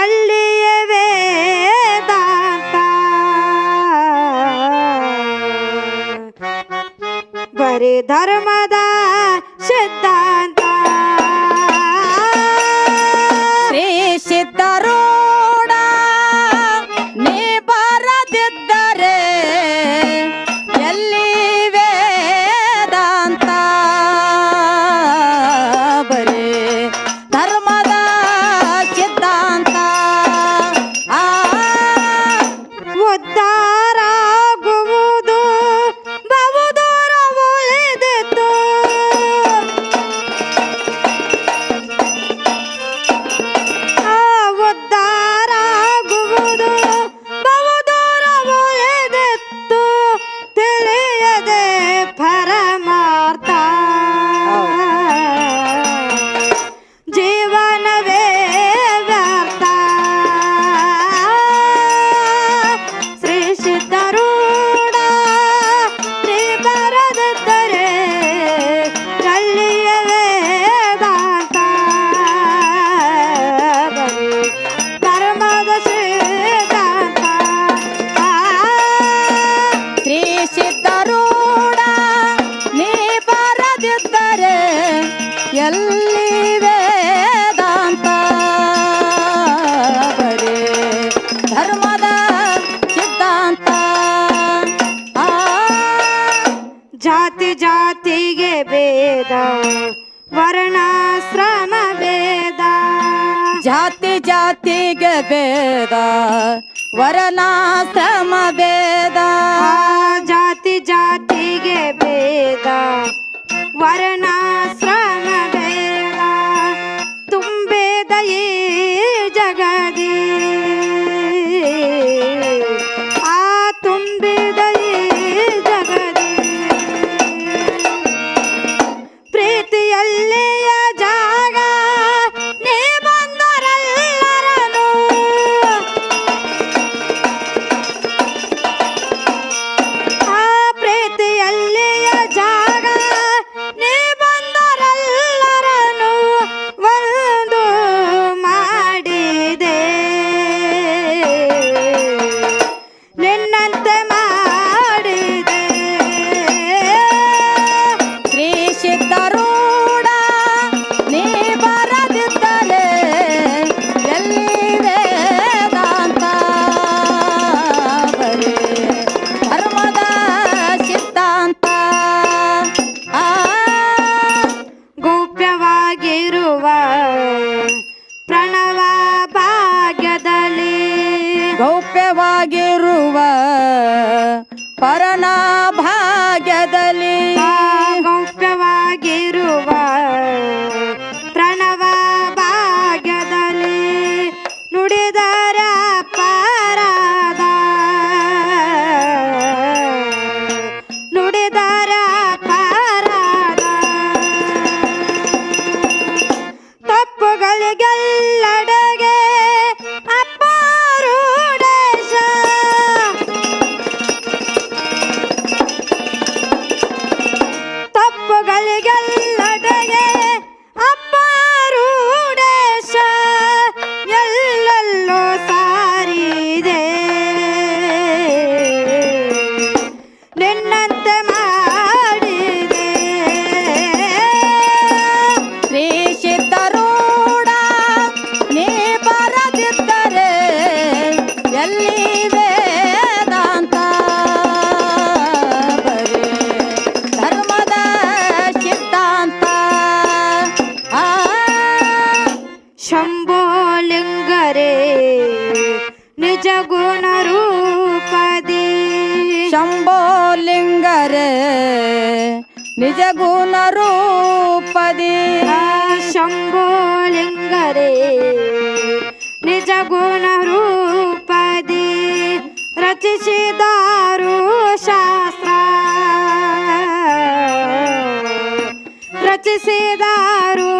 ಎಲ್ಲಿಯ ವೇದಾಂತ ಬರೀ ಧರ್ಮದ ಸಿದ್ಧಾಂತ. जाति जाति गे भेद वर्णाश्रम भेद। जाति जाति के भेद वर्णाश्रम भेद। जाति जाति के भेद वर्णाश्रम ನಿಜ ಗುಣ ರೂಪದಿ ಶಂಭುಲಿಂಗರೇ ನಿಜ ಗುಣ ರೂಪದಿ ರಚಿಸಿದಾರು ಶಾಸ್ತ್ರ ರಚಿಸಿದಾರು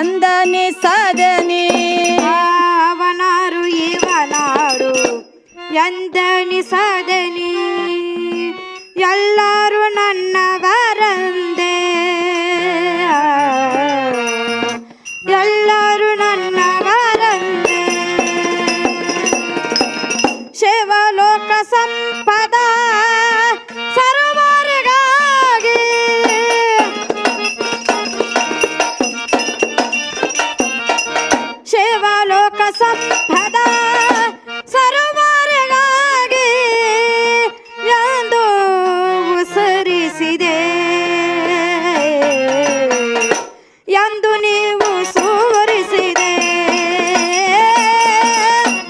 ಅವನಾರು ಎಂದನಿಸದನಿ ಅವನಾರು ಇವನಾರು ಎಂದನಿಸದನಿ ಎಲ್ಲರೂ ಸಂಪದ ಸರೋವರಗಾಗಿ ಎಂದು ಉಸರಿಸಿದೆ. ಎಂದು ನೀವು ಸೂರಿಸಿದೆ.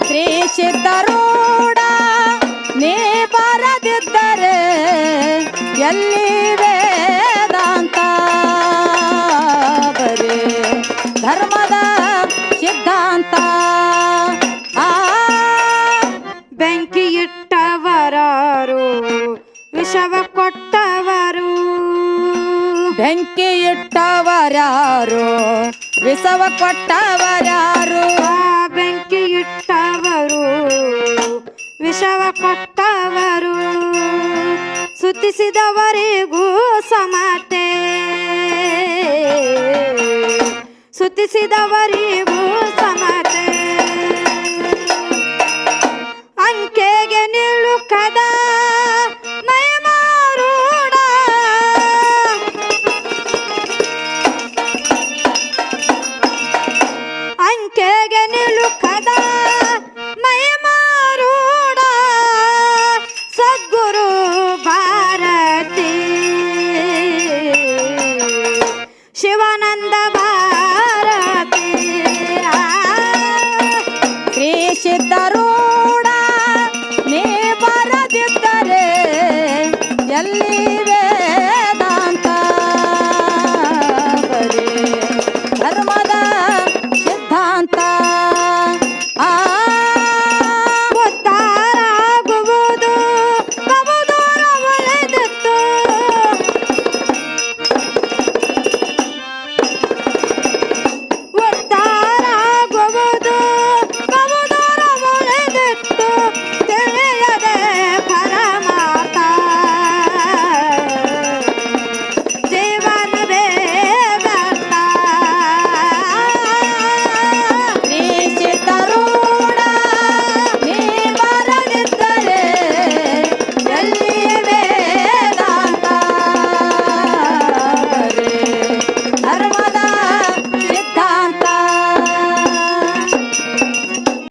ಶ್ರೀ ಸಿದ್ಧರೂಢ ನೀ ಬರದಿದ್ದರೆ ಎಲ್ಲಿ ಇಟ್ಟವರಾರು ವಿಷವ ಕೊಟ್ಟವರು. ಬೆಂಕಿ ಇಟ್ಟವರಾರು ವಿಷವ ಕೊಟ್ಟವರಾರು. ಬೆಂಕಿ ಇಟ್ಟವರು ವಿಷವ ಕೊಟ್ಟವರು. ಸುತಿಸಿದವರಿಗೂ ಸಮತೆ. ಸುತ್ತಿಸಿದವರಿಗೂ